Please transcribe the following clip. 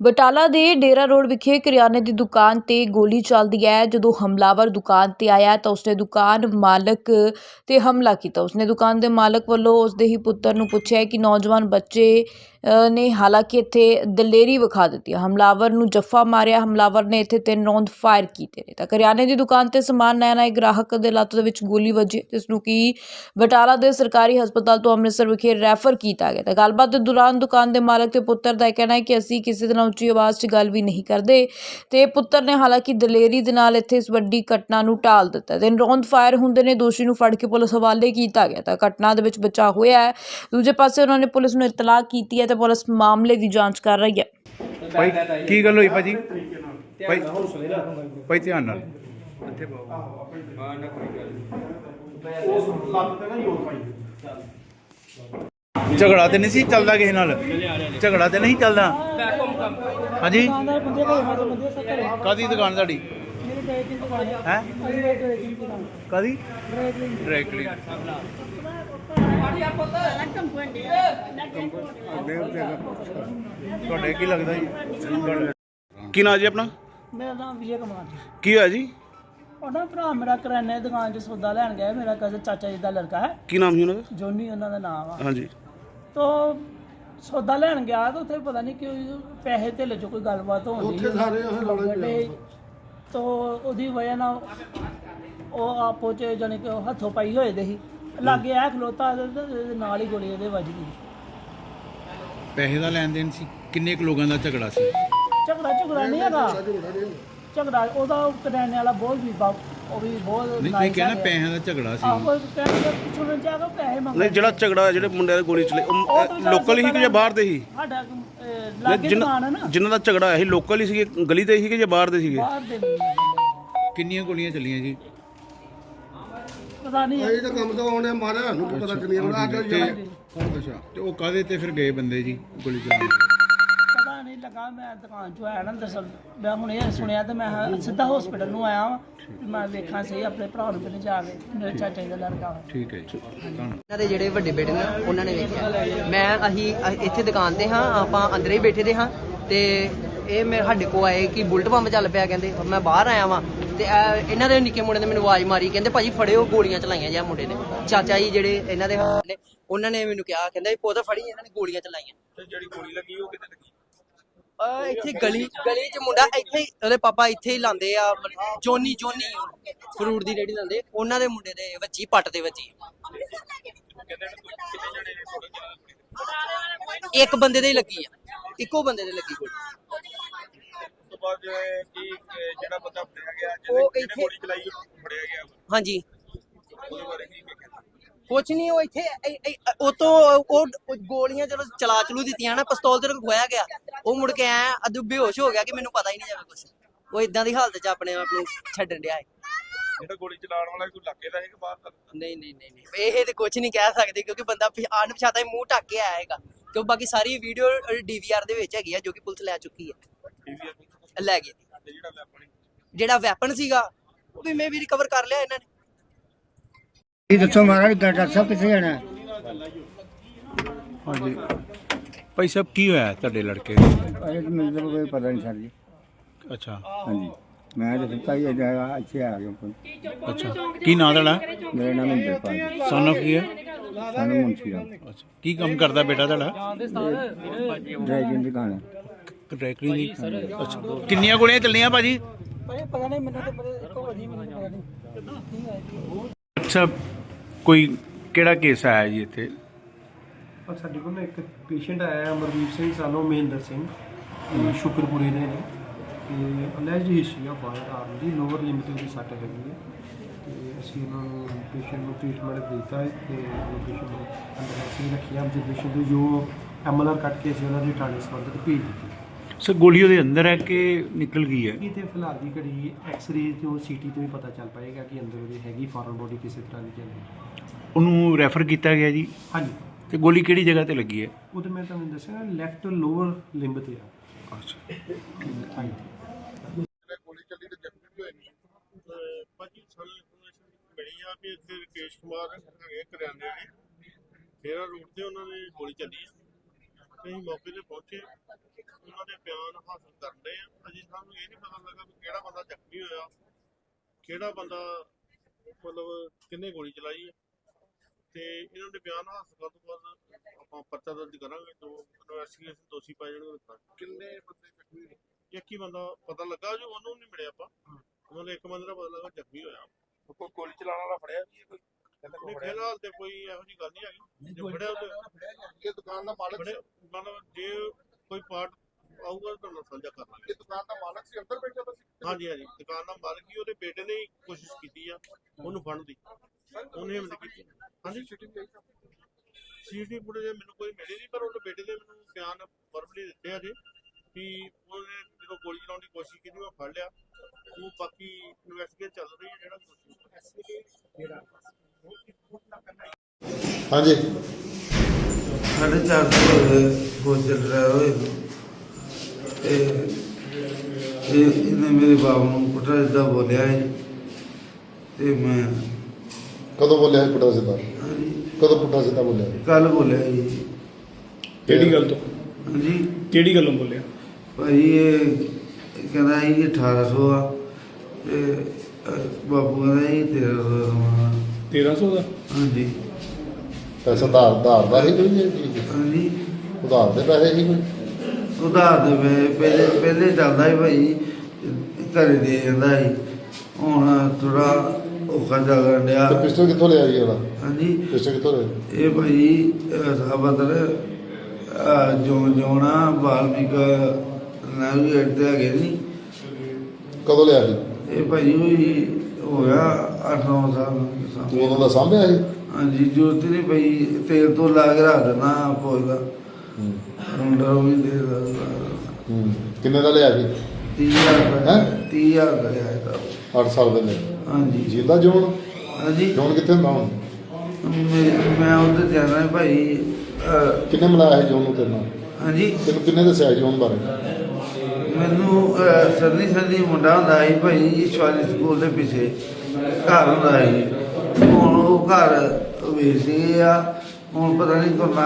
ਬਟਾਲਾ ਦੇ ਡੇਰਾ ਰੋਡ ਵਿਖੇ ਕਰਿਆਨੇ ਦੀ ਦੁਕਾਨ ਤੇ ਗੋਲੀ ਚੱਲਦੀ ਹੈ। ਜਦੋਂ ਹਮਲਾਵਰ ਦੁਕਾਨ ਤੇ ਆਇਆ ਤਾਂ ਉਸਨੇ ਦੁਕਾਨ ਮਾਲਕ ਤੇ ਹਮਲਾ ਕੀਤਾ। ਉਸਨੇ ਦੁਕਾਨ ਦੇ ਮਾਲਕ ਵੱਲੋਂ ਉਸਦੇ ਹੀ ਪੁੱਤਰ ਨੂੰ ਪੁੱਛਿਆ ਕਿ ਨੌਜਵਾਨ ਬੱਚੇ ਨੇ ਹਾਲਾਂਕਿ ਇੱਥੇ ਦਲੇਰੀ ਵਿਖਾ ਦਿੱਤੀ ਹੈ। ਹਮਲਾਵਰ ਨੂੰ ਜੱਫਾ ਮਾਰਿਆ। ਹਮਲਾਵਰ ਨੇ ਇੱਥੇ ਤਿੰਨ ਰੌਂਦ ਫਾਇਰ ਕੀਤੇ ਨੇ। ਤਾਂ ਕਰਿਆਨੇ ਦੀ ਦੁਕਾਨ ਤੇ ਸਮਾਨ ਲੈਣ ਆਏ ਗ੍ਰਾਹਕ ਦੇ ਲੱਤ ਦੇ ਵਿੱਚ ਗੋਲੀ ਵੱਜੀ, ਜਿਸ ਨੂੰ ਕਿ ਬਟਾਲਾ ਦੇ ਸਰਕਾਰੀ ਹਸਪਤਾਲ ਤੋਂ ਅੰਮ੍ਰਿਤਸਰ ਵਿਖੇ ਰੈਫਰ ਕੀਤਾ ਗਿਆ। ਤਾਂ ਗੱਲਬਾਤ ਦੇ ਦੌਰਾਨ ਦੁਕਾਨ ਦੇ ਮਾਲਕ ਤੇ ਪੁੱਤਰ ਦਾ ਇਹ ਕਹਿਣਾ ਹੈ ਕਿ ਅਸੀਂ ਕਿਸੇ ਤਰ੍ਹਾਂ ਉੱਚੀ ਆਵਾਜ਼ 'ਚ ਗੱਲ ਵੀ ਨਹੀਂ ਕਰਦੇ। ਤੇ ਪੁੱਤਰ ਨੇ ਹਾਲਾਂਕਿ ਦਲੇਰੀ ਦੇ ਨਾਲ ਇੱਥੇ ਇਸ ਵੱਡੀ ਘਟਨਾ ਨੂੰ ਟਾਲ ਦਿੱਤਾ। ਦਿਨ ਰੌਂਦ ਫਾਇਰ ਹੁੰਦੇ ਨੇ, ਦੋਸ਼ੀ ਨੂੰ ਫੜ ਕੇ ਪੁਲਿਸ ਹਵਾਲੇ ਕੀਤਾ ਗਿਆ। ਤਾਂ ਘਟਨਾ ਦੇ ਵਿੱਚ ਬਚਾਅ ਹੋਇਆ ਹੈ। ਦੂਜੇ ਪਾਸੇ ਉਹਨਾਂ ਨੇ ਪੁਲਿਸ ਨੂੰ ਇਤਲਾਹ ਕੀਤੀ ਹੈ ਤੇ ਪੁਲਿਸ ਮਾਮਲੇ ਦੀ ਜਾਂਚ ਕਰ ਰਹੀ ਹੈ। ਭਾਈ ਕੀ ਗੱਲ ਹੋਈ ਭਾਜੀ? ਭਾਈ ਭਾਈ ਧਿਆਨ ਨਾਲ। ਝਗੜਾ ਤੇ ਨਹੀਂ ਸੀ ਚੱਲਦਾ ਕਿਸੇ ਨਾਲ? ਝਗੜਾ ਤੇ ਨਹੀਂ ਚੱਲਦਾ? ਹਾਂਜੀ। ਕਾਦੀ ਦੁਕਾਨ ਤੁਹਾਡੀ? ਹੈ ਕਾਦੀ ਡਾਇਰੈਕਟਲੀ ਤੁਹਾਡੇ ਕੀ ਲੱਗਦਾ ਜੀ? ਕੀ ਨਾਂ ਜੀ ਆਪਣਾ? ਮੇਰਾ ਨਾਮ ਵਿਜੇ ਕੁਮਾਰ ਜੀ। ਕੀ ਹੋਇਆ ਜੀ? ਉਹਨਾਂ ਭਰਾ ਮੇਰਾ ਕਰਿਆਨੇ ਦੀ ਦੁਕਾਨ 'ਚ ਸੌਦਾ ਲੈਣ ਗਿਆ ਮੇਰਾ ਕਜ਼ਨ ਚਾਚਾ ਜੀ ਦਾ ਲੜਕਾ ਹੈ। ਕੀ ਨਾਮ ਸੀ ਉਹਨਾਂ ਦਾ? ਜੋਨੀ ਉਹਨਾਂ ਦਾ ਨਾਮ ਆ। ਹਾਂਜੀ। ਤੋ ਸੌਦਾ ਲੈਣ ਗਿਆ ਤਾਂ ਉੱਥੇ ਪਤਾ ਨਹੀਂ ਕਿਉਂ ਪੈਸੇ ਧੇਲੇ 'ਚ ਕੋਈ ਗੱਲਬਾਤ ਹੋਣੀ ਉੱਥੇ ਸਾਰੇ ਉਹ ਤੋ ਉਹਦੀ ਵਜ੍ਹਾ ਨਾਲ ਉਹ ਆਪੋ 'ਚ ਜਾਣੀ ਕਿ ਉਹ ਹੱਥੋਂ ਪਾਈ ਹੋਏ ਦੇ ਸੀ। ਲਾਗੇ ਆ ਖਲੋਤਾ ਤੇ ਇਹਦੇ ਨਾਲ ਹੀ ਗੋਲੀ ਇਹਦੇ ਵੱਜ ਗਈ। ਪੈਸੇ ਦਾ ਲੈਣ ਦੇਣ ਸੀ? ਕਿੰਨੇ ਕੁ ਲੋਕਾਂ ਦਾ ਝਗੜਾ ਸੀ? ਝਗੜਾ ਝਗੜਾ ਨਹੀਂ ਹੈਗਾ। ਝਗੜਾ ਉਹਦਾ ਕਰਿਆਨੇ ਵਾਲਾ ਬਹੁਤ ਵੀ ਬਾ- ਉਹ ਵੀ ਬਹੁਤ ਨਹੀਂ ਤੁਸੀਂ nice ਕਹਿੰਦਾ ਹੈਗਾ। ਪੈਸਿਆਂ ਦਾ ਝਗੜਾ ਸੀ? ਆਹੋ ਕਹਿੰਦੇ ਪੁੱਛਣ ਚਾਹਗਾ ਪੈਸੇ ਮੰਗ ਨਹੀਂ ਜਿਹੜਾ ਝਗੜਾ ਜਿਹੜੇ ਮੁੰਡਿਆਂ ਦੀ ਗੋਲੀ ਚਲੇ ਉਹ ਤਾਂ ਲੋਕਲ ਹੀ ਕਿ ਜਾਂ ਬਾਹਰ ਦੇ ਸੀ ਸਾਡਾ ਅਹ, ਲਾਗੇ ਦੁਕਾਨ ਹੈ ਨਾ। ਜਿਨ੍ਹਾਂ ਦਾ ਝਗੜਾ ਹੋਇਆ ਸੀ ਲੋਕਲ ਹੀ ਸੀਗੇ ਗਲੀ ਦੇ ਸੀਗੇ ਜਾਂ ਬਾਹਰ ਦੇ ਸੀਗੇ? ਬਾਹਰ ਦੇ ਨੇ। ਕਿੰਨੀਆਂ ਗੋਲੀਆਂ ਚੱਲੀਆਂ ਜੀ? ਪਤਾ ਨਹੀਂ ਇਹ ਤਾਂ ਕੰਮ ਤਾਂ ਉਹਨੇ ਮਾਰਿਆ ਸਾਨੂੰ ਕੀ ਪਤਾ ਕਿੰਨੀ ਹੁਣ ਅੱਜ ਤੇ ਅੱਛਾ ਤੇ ਉਹ ਕਾਦੇ ਤੇ ਫਿਰ ਗਏ ਬੰਦੇ ਜੀ ਗੋਲੀ ਨਹੀਂ ਲੱਗਾ ਮੈਂ ਦੁਕਾਨ ਚੋਂ ਆਇਆ ਨਾ ਦਰਅਸਲ ਮੈਂ ਹੁਣ ਇਹ ਸੁਣਿਆ ਤੇ ਮੈਂ ਸਿੱਧਾ ਹਸਪੀਟਲ ਨੂੰ ਆਇਆ ਵਾਂ। ਮੈਂ ਵੇਖਾਂ ਸਹੀ ਆਪਣੇ ਭਰਾ ਨੂੰ ਕਿਨੇ ਜਾ ਕੇ ਮੇਰੇ ਚਾਚਾ ਜੀ ਦਾ ਲੜਕਾ। ਵਾ ਠੀਕ ਹੈ ਜੀ। ਇਹਨਾਂ ਦੇ ਜਿਹੜੇ ਵੱਡੇ ਬੇਟੇ ਨੇ ਉਹਨਾਂ ਨੇ ਵੇਖਿਆ। ਮੈਂ ਅਸੀਂ ਇੱਥੇ ਦੁਕਾਨ ਤੇ ਹਾਂ ਆਪਾਂ ਅੰਦਰ ਹੀ ਬੈਠੇ ਦੇ ਹਾਂ। ਤੇ ਇਹ ਮੇਰੇ ਸਾਡੇ ਕੋ ਆਏ ਕਿ ਬੁਲਟ ਪੰਪ ਚੱਲ ਪਿਆ ਕਹਿੰਦੇ ਮੈਂ ਬਾਹਰ ਆਇਆ ਵਾਂ। ਤੇ ਇਹ- ਇਹਨਾਂ ਦੇ ਨਿੱਕੇ ਮੁੰਡੇ ਨੇ ਮੈਨੂੰ ਆਵਾਜ਼ ਮਾਰੀ ਕਹਿੰਦੇ ਭਾਜੀ ਫੜਿਓ ਗੋਲੀਆਂ ਚਲਾਈਆਂ ਜਾਂ ਮੁੰਡੇ ਨੇ। ਚਾਚਾ ਜੀ ਜਿਹੜੇ ਇਹਨਾਂ ਦੇ ਨੇ ਉਹਨਾਂ ਨੇ ਮੈਨੂੰ ਕਿਹਾ ਕਹਿੰਦੇ ਪੁੱਤ ਫੜੀ ਇਹਨਾਂ ਨੇ ਗੋਲੀਆਂ ਚਲਾਈਆਂ। ਤੇ ਜਿਹੜੀ ਗੋਲੀ ਲੱਗੀ ਉਹ ਕਿੱਥੇ ਲੱਗੀ? ਇੱਥੇ ਗਲੀ ਗਲੀ ਚ ਮੁੰਡਾ ਇੱਥੇ ਹੀ ਉਹਦੇ ਪਾਪਾ ਇੱਥੇ ਹੀ ਲਾਂਦੇ ਆ ਜੋਨੀ ਜੋਨੀ ਫਰੂਟ ਦੀ ਰੇੜੀ ਲਾਂਦੇ। ਉਹਨਾਂ ਦੇ ਮੁੰਡੇ ਦੇ ਵੱਜੀ ਪੱਟ ਦੇ ਵੱਜੀ। ਇੱਕ ਬੰਦੇ ਦੇ ਹੀ ਲੱਗੀ ਆ। ਇੱਕੋ ਬੰਦੇ ਦੇ ਲੱਗੀ ਗੋਲੀ। ਤੋਂ ਬਾਅਦ ਕੀ ਜਿਹੜਾ ਬੰਦਾ ਫੜਿਆ ਗਿਆ ਉਹ ਜਿਹਨੇ ਇੱਥੇ- ਗੋਲੀ ਚਲਾਈ ਉਹ ਫੜਿਆ ਗਿਆ। ਹਾਂਜੀ ਉਹਦੇ ਬਾਰੇ ਕੀ ਕਹਿੰਦਾ ਕੁਛ ਨਹੀਂ ਉਹ ਇੱਥੇ ਉਹ ਤੋਂ ਉਹ ਗੋਲੀਆਂ ਜਦੋਂ ਚਲਾ ਚਲੂ ਦਿੱਤੀਆਂ ਨਾ ਪਿਸਤੌਲ ਤੇ ਖੋਇਆ ਗਿਆ ਉਹ ਮੁੜ ਕੇ ਆਇਆ ਅਦੂ ਬੇਹੋਸ਼ ਹੋ ਗਿਆ ਕਿ ਮੈਨੂੰ ਪਤਾ ਹੀ ਨਹੀਂ ਜਾਵੇ ਕੁਛ। ਉਹ ਇਦਾਂ ਦੀ ਹਾਲਤ 'ਚ ਆਪਣੇ ਆਪ ਨੂੰ ਛੱਡਣ ਡਿਆ ਹੈ ਜਿਹੜਾ ਗੋਲੀ ਚਲਾਉਣ ਵਾਲਾ ਕੋਈ ਲੱਗੇ ਦਾ ਹੈ ਕਿ ਬਾਹਰ ਦਾ ਨਹੀਂ ਨਹੀਂ ਨਹੀਂ ਨਹੀਂ ਇਹ ਤੇ ਕੁਝ ਨਹੀਂ ਕਹਿ ਸਕਦੇ ਕਿਉਂਕਿ ਬੰਦਾ ਅਣਪਛਾਤਾ ਹੀ ਮੂੰਹ ਢੱਕ ਕੇ ਆਇਆ ਹੈਗਾ। ਕਿਉਂ ਬਾਕੀ ਸਾਰੀ ਵੀਡੀਓ ਡੀਵੀਆਰ ਦੇ ਵਿੱਚ ਹੈਗੀ ਆ ਜੋ ਕਿ ਪੁਲਿਸ ਲੈ ਚੁੱਕੀ ਹੈ। ਲੈ ਗਈ। ਜਿਹੜਾ ਵੈਪਨ ਜਿਹੜਾ ਵੈਪਨ ਸੀਗਾ ਉਹ ਵੀ ਮੈਂ ਵੀ ਰਿਕਵਰ ਕਰ ਲਿਆ ਇਹਨਾਂ ਨੇ। ਇਹ ਦੱਸੋ ਮਹਾਰਾਜ ਡਾਕਟਰ ਸਾਹਿਬ ਕਿੱਥੇ ਜਾਣਾ? ਹੈ? ਹਾਂਜੀ। ਭਾਈ ਸਾਹਿਬ ਕੀ ਹੋਇਆ ਤੁਹਾਡੇ ਲੜਕੇ ਨੂੰ? ਇਹ ਤਾਂ ਮੈਨੂੰ ਤਾਂ ਕੋਈ ਪਤਾ ਨਹੀਂ ਸਰ ਜੀ। ਅੱਛਾ। ਹਾਂਜੀ। ਮੈਂ ਤਾਂ ਸੁੱਤਾ ਹੀ ਜਾਇਆ ਇੱਥੇ ਆ ਗਿਆ ਕੋਈ। ਅੱਛਾ। ਕੀ ਨਾਂ ਤੁਹਾਡਾ? ਮੇਰਾ ਨਾਮ ਇੰਦਰਪਾਲ ਜੀ। ਸਨ ਕੀ ਹੈ? ਸਾਨੂੰ ਮੁੰਸ਼ੀ ਦਾ ਅੱਛਾ। ਕੀ ਕੰਮ ਕਰਦਾ ਬੇਟਾ ਤੁਹਾਡਾ? ਡਰਾਈਵਿੰਗ ਦੀ ਹੈ ਡਾਇਰੈਕਟਰੀ ਦੀ ਅੱਛਾ। ਕਿੰਨੀਆਂ ਗੋਲੀਆਂ ਚੱਲੀਆਂ ਭਾਜੀ? ਭਾਈ ਕੋਈ ਕਿਹੜਾ ਕੇਸ ਆਇਆ ਜੀ ਇੱਥੇ? ਔਰ ਸਾਡੇ ਕੋਲ ਨਾ ਇੱਕ ਪੇਸ਼ੈਂਟ ਆਇਆ ਹੈ, ਅਮਰਦੀਪ ਸਿੰਘ ਸਾਨੂੰ ਮਹਿੰਦਰ ਸਿੰਘ ਇਹ ਸ਼ੁਕਰਪੁਰੇ ਦੇ ਨੇ। ਤੇ alleged history of firearm ਦੀ ਲੋਅਰ ਲਿਮਿਟ ਦੀ ਸੱਟ ਲੱਗੀ ਹੈ। ਤੇ ਅਸੀਂ ਉਹਨਾਂ ਨੂੰ ਪੇਸ਼ੈਂਟ ਨੂੰ ਟ੍ਰੀਟਮੈਂਟ ਦਿੱਤਾ ਹੈ ਤੇ ਪੇਸ਼ੈਂਟ ਨੂੰ ਅੰਦਰ ਅਸੀਂ ਰੱਖਿਆ ਆਬਜ਼ਰਵੇਸ਼ਨ ਤੇ ਜੋ ਐਮਐਲਆਰ ਕੱਟ ਕੇ ਅਸੀਂ ਉਹਨਾਂ ਦੀ ਥਾਣੇ ਸੰਬੰਧਿਤ ਭੇਜ ਦਿੱਤੀ। ਸਰ ਗੋਲੀ ਉਹਦੇ ਅੰਦਰ ਹੈ ਕਿ ਨਿਕਲ ਗਈ ਹੈ? ਇਹ ਤੇ ਫਿਲਹਾਲ ਦੀ ਘੜੀ ਐਕਸ-ਰੇ ਤੋਂ ਸੀਟੀ ਤੋਂ ਹੀ ਪਤਾ ਚੱਲ ਪਾਏਗਾ ਕਿ ਅੰਦਰ ਉਹਦੀ ਹੈਗੀ ਫੋਰਨ ਬੋਡੀ ਕਿਸੇ ਤਰ੍ਹਾਂ ਦੀ ਜਾਂ ਨਹੀਂ। ਉਹਨੂੰ ਰੈਫਰ ਕੀਤਾ ਗਿਆ ਜੀ? ਹਾਂਜੀ। ਤੇ ਗੋਲੀ ਕਿਹੜੀ ਜਗ੍ਹਾ ਤੇ ਲੱਗੀ ਹੈ? ਉਹ ਤੇ ਮੈਂ ਤੁਹਾਨੂੰ ਦੱਸਿਆ ਲੈਫਟ ਲੋਅਰ ਲਿੰਬ ਤੇ ਆ। ਅੱਛਾ। ਤੇ ਗੋਲੀ ਚੱਲੀ ਤੇ ਜ਼ਖਮੀ ਵੀ ਹੋਏ ਨੇ। ਭਾਜੀ ਸਾਨੂੰ ਇਨਫੋਰਮੇਸ਼ਨ ਮਿਲੀ ਆ ਵੀ ਇੱਥੇ ਰਕੇਸ਼ ਕੁਮਾਰ ਹੈਗੇ ਕਰਿਆਨੇ ਵਾਲੇ। ਫੇਰਾ ਰੋਡ ਤੇ ਉਹਨਾਂ ਨੇ ਗੋਲੀ ਚੱਲੀ। ਆ ਅਸੀਂ ਮੌਕੇ ਤੇ ਪਹੁੰਚੇ ਉਹਨਾਂ ਦੇ ਬਿਆਨ ਹਾਸਲ ਕਰਨੇ ਆ। ਅਜੇ ਸਾਨੂੰ ਇਹ ਨਹੀਂ ਪਤਾ ਲੱਗਾ ਵੀ ਕਿਹੜਾ ਬੰਦਾ ਜ਼ਖਮੀ ਹੋਇਆ ਕਿਹੜਾ ਬੰਦਾ ਮਤਲਬ ਕਿੰਨੇ ਗੋਲੀ ਚਲਾਈ ਹੈ ਤੇ ਇਹਨਾਂ ਦੇ ਬਿਆਨ ਹਾਸਲ ਕਰਨ ਤੋਂ ਬਾਅਦ ਆਪਾਂ ਪਰਚਾ ਦਰਜ ਕਰਾਂਗੇ ਜੋ ਇਨਵੈਸਟੀਗੇਸ਼ਨ ਦੋਸ਼ੀ ਪਾਏ ਜਾਣਗੇ ਕਿੰਨੇ ਬੰਦੇ ਜ਼ਖਮੀ ਹੋਏ? ਇੱਕ ਹੀ ਬੰਦਾ ਪਤਾ ਲੱਗਾ ਜੋ ਉਹਨੂੰ ਨਹੀਂ ਮਿਲਿਆ ਆਪਾਂ। ਉਹਨਾਂ ਦੇ ਇੱਕ ਬੰਦੇ ਦਾ ਪਤਾ ਲੱਗਾ ਜ਼ਖਮੀ ਹੋਇਆ। ਕੋਈ ਗੋਲੀ ਚਲਾਉਣ ਵਾਲਾ ਫੜਿਆ ਜੀ ਕੋਈ? ਨਹੀਂ ਫਿਲਹਾਲ ਤੇ ਕੋਈ ਇਹੋ ਜਿਹੀ ਗੱਲ ਨਹੀਂ ਹੈਗੀ। ਜੇ ਫੜਿਆ ਤੇ ਇਹ ਦੁਕਾਨ ਦਾ ਮਾਲਕ ਮਤਲਬ ਜੇ ਕੋਈ ਪਾਰਟ ਆਊਗਾ ਤਾਂ ਨਾਲ ਸਾਂਝਾ ਕਰ ਲਾਂਗੇ। ਇਹ ਦੁਕਾਨ ਦਾ ਮਾਲਕ ਸੀ ਅੰਦਰ ਬੈਠਾ ਸੀ? ਹਾਂਜੀ ਹਾਂਜੀ। ਦੁਕਾਨ ਦਾ ਮਾਲਕ ਹੀ ਉਹਦੇ ਬੇਟੇ ਨੇ ਹੀ ਕੋਸ਼ਿਸ਼ ਕੀਤੀ ਆ ਉਹਨੂੰ ਫੜਨ ਦੀ। ਉਹਨੇ ਹਿੰਮਤ ਕੀਤੀ। ਹਾਂਜੀ? ਸੀਟੀ ਫੁਟੇਜ ਮੈਨੂੰ ਕੋਈ ਮਿਲੀ ਨਹੀਂ ਪਰ ਉਹਦੇ ਬੇਟੇ ਦੇ ਮੈਨੂੰ ਬਿਆਨ ਵਰਬਲੀ ਦਿੱਤੇ ਆ ਜੀ ਵੀ ਉਹਨੇ ਜਦੋਂ ਗੋਲੀ ਚਲਾਉਣ ਦੀ ਕੋਸ਼ਿਸ਼ ਕੀਤੀ ਮੈਂ ਫੜ ਲਿਆ। ਉਹ ਬਾਕੀ ਹਾਂਜੀ। ਸਾਢੇ ਚਾਰ ਸੌ ਹੋ ਚੱਲ ਰਿਹਾ ਹੋਏ ਤੇ ਇਹ ਇਹਨੇ ਮੇਰੇ ਬਾਪ ਨੂੰ ਪੁੱਟਾ ਇਦਾਂ ਬੋਲਿਆ ਹੈ ਤੇ ਮੈਂ ਕਦੋਂ ਬੋਲਿਆ ਸੀ ਪੁੱਠਾ ਸਿੱਧਾ? ਕਦੋਂ ਪੁੱਠਾ ਸਿੱਧਾ ਬੋਲਿਆ? ਕੱਲ ਬੋਲਿਆ ਜੀ ਕਿਹੜੀ ਗੱਲ ਤੋਂ? ਹਾਂਜੀ। ਕਿਹੜੀ ਗੱਲੋਂ ਬੋਲਿਆ? ਭਾਈ ਇਹ ਇਹ ਕਹਿੰਦਾ ਸੀ ਕਿ 1800 ਆ। ਤੇ ਅਹ, ਬਾਪੂ ਕਹਿੰਦਾ ਸੀ 1300 ਸਮਾਨ। 1300 ਦਾ? ਹਾਂਜੀ। ਪੈਸਾ ਧਾਰ ਧਾਰ ਦਾ ਹੀ ਕੋਈ ਇਹ ਚੀਜ਼? ਹਾਂਜੀ। ਉਧਾਰ ਦੇ ਪੈਸੇ ਹੀ ਕੋਈ। ਉਧਾਰ ਦੇ ਵੇ ਪਹਿਲੇ ਪਹਿਲੇ ਚੱਲਦਾ ਸੀ ਭਾਈ ਘਰੇ ਦੇ ਜਾਂਦਾ ਸੀ। ਹੁਣ ਥੋੜਾ ਔਖਾ ਚੱਲਣ ਡਿਆ। ਤੇ ਪਿਸਟਲ ਕਿੱਥੋਂ ਲਿਆ ਜੀ ਉਹਦਾ ਹਾਂਜੀ। ਪਿਸਟਲ ਕਿੱਥੋਂ ਲਿਆ ਇਹ ਭਾਈ ਸਾਬਤਰ ਜੋ ਜੋਣਾ ਵਾਲਮੀਕ ਨਵੀਂ ਤੇ ਹੈਗੇ ਨਹੀਂ ਕਦੋਂ ਲਿਆ ਸੀ? ਇਹ ਭਾਈ ਹੋਈ ਹੋਇਆ 8-9 ਸਾਲ ਤੂੰ ਉਦੋਂ ਦਾ ਸਾਂਭਿਆ ਸੀ? ਹਾਂਜੀ ਜੋਤ ਨਹੀਂ ਪਈ। ਤੇਲ ਤੋਂ ਲਾ ਕੇ ਰੱਖ ਦੇਣਾ ਫੌਜ ਦਾ ਹੂੰ। ਉਹ ਵੀ ਦੇ ਦਾ ਹੂੰ। ਕਿੰਨੇ ਦਾ ਲਿਆ ਸੀ? 30000 ਰੁਪਏ ਹੈਂ? 30000 ਦਾ ਲਿਆ ਇਹਦਾ 8 ਸਾਲ ਹਾਂਜੀ। ਜਿੰਦਾ ਜੋਨ? ਹਾਂਜੀ। ਜੋਨ ਕਿੱਥੇ ਹੁੰਦਾ ਹੁਣ? ਮੈਂ ਮੈਂ ਜਾਣਾ ਭਾਈ ਅਹ, ਕਿੰਨੇ ਮਿਲਾਇਆ ਸੀ ਜੋਨ ਨੂੰ ਤੇਰੇ ਨਾਲ? ਹਾਂਜੀ। ਤੈਨੂੰ ਕਿੰਨੇ ਦੱਸਿਆ ਸੀ ਜੋਨ ਬਾਰੇ? ਮੈਨੂੰ ਅਹ, ਸਰਦੀ ਮੁੰਡਾ ਹੁੰਦਾ ਸੀ ਭਾਈ ਸ਼ਵਾਲੀ ਸਕੂਲ ਦੇ ਪਿੱਛੇ। ਘਰ ਹੁੰਦਾ ਸੀ। ਹੁਣ ਉਹ ਘਰ ਵੇਚਦੇ ਆ ਹੁਣ ਪਤਾ ਨਹੀਂ ਕਰਨਾ